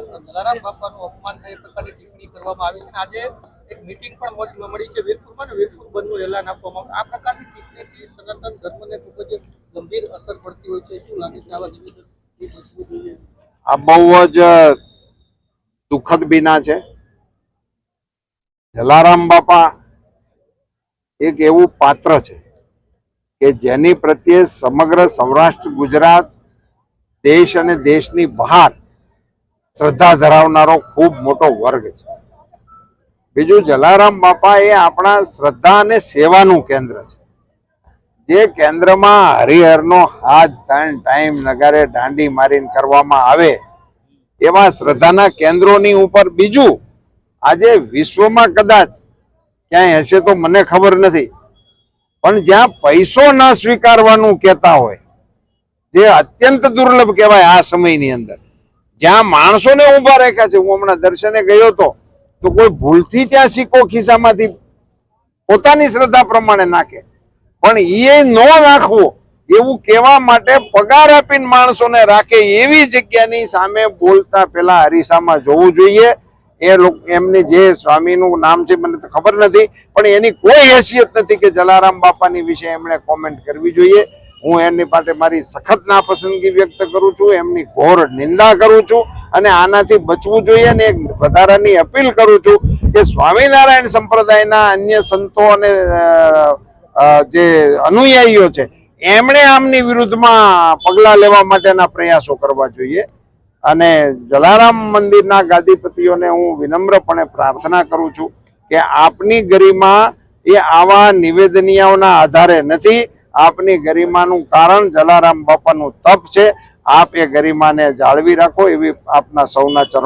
જલારામ બાપાનું અપમાન એ પ્રકારની ટિપ્પણી કરવામાં આવી છે અને આજે એક મિટિંગ પણ મળી છે. વીરપુરમાં અને વીરપુર બંધનું એલાન આપવામાં આ પ્રકારની ટિપ્પણીથી સનાતન ધર્મને ખૂબ જ ગંભીર અસર પડતી હોય છે. શું લાગે છે? આવા આ બહુ જ દુઃખદ બીના છે. જલારામ બાપા એક એવું પાત્ર છે કે જેની પ્રત્યે સમગ્ર સૌરાષ્ટ્ર, ગુજરાત, દેશ અને દેશની બહાર શ્રદ્ધા ધરાવનારો ખૂબ મોટો વર્ગ છે. બીજું જલારામ બાપા એ આપણા શ્રદ્ધા અને સેવાનું કેન્દ્ર છે. જે કેન્દ્રમાં હરિહરનો હાથ ત્રણ ટાઈમ નગારે દાંડી મારીને કરવામાં આવે, એવા શ્રદ્ધાના કેન્દ્રોની ઉપર બીજું, આજે વિશ્વમાં કદાચ ક્યાંય હશે તો મને ખબર નથી, પણ જ્યાં પૈસો ના સ્વીકારવાનું કહેતા હોય, જે અત્યંત દુર્લભ કહેવાય આ સમયની અંદર જ્યાં માણસોને ઊભા રાખ્યા છે, હું હમણાં દર્શને ગયો હતો તો કોઈ ભૂલથી ત્યાં સિક્કો ખિસ્સામાંથી પોતાની શ્રદ્ધા પ્રમાણે નાખે. પણ એ ન નાખવો, એવું કહેવા માટે પગાર આપીને માણસોને રાખે એવી જગ્યાની સામે બોલતા પેલા હરીસામાં જોવું જોઈએ. એ એમની જે સ્વામીનું નામ છે, મને તો ખબર નથી, પણ એની કોઈ હેસિયત નથી કે જલારામ બાપાની વિશે એમણે કોમેન્ટ કરવી જોઈએ. હું એની માટે મારી સખત નાપસંદગી વ્યક્ત કરું છું, એમની ઘોર નિંદા કરું છું અને આનાથી બચવું જોઈએ અને એક વધારાની અપીલ કરું છું કે સ્વામિનારાયણ સંપ્રદાયના અન્ય સંતો અને જે અનુયાયીઓ છે, એમણે આમની વિરુદ્ધમાં પગલાં લેવા માટેના પ્રયાસો કરવા જોઈએ અને જલારામ મંદિરના ગાદીપતિઓને હું વિનમ્રપણે પ્રાર્થના કરું છું કે આપની ગરિમા એ આવા નિવેદનીયાઓના આધારે નથી આપની ગરિમાનું કારણ જલારામ બાપાનું તપ છે. આપ એ ગરિમાને જાળવી રાખો એવી આપના સૌના ચરણ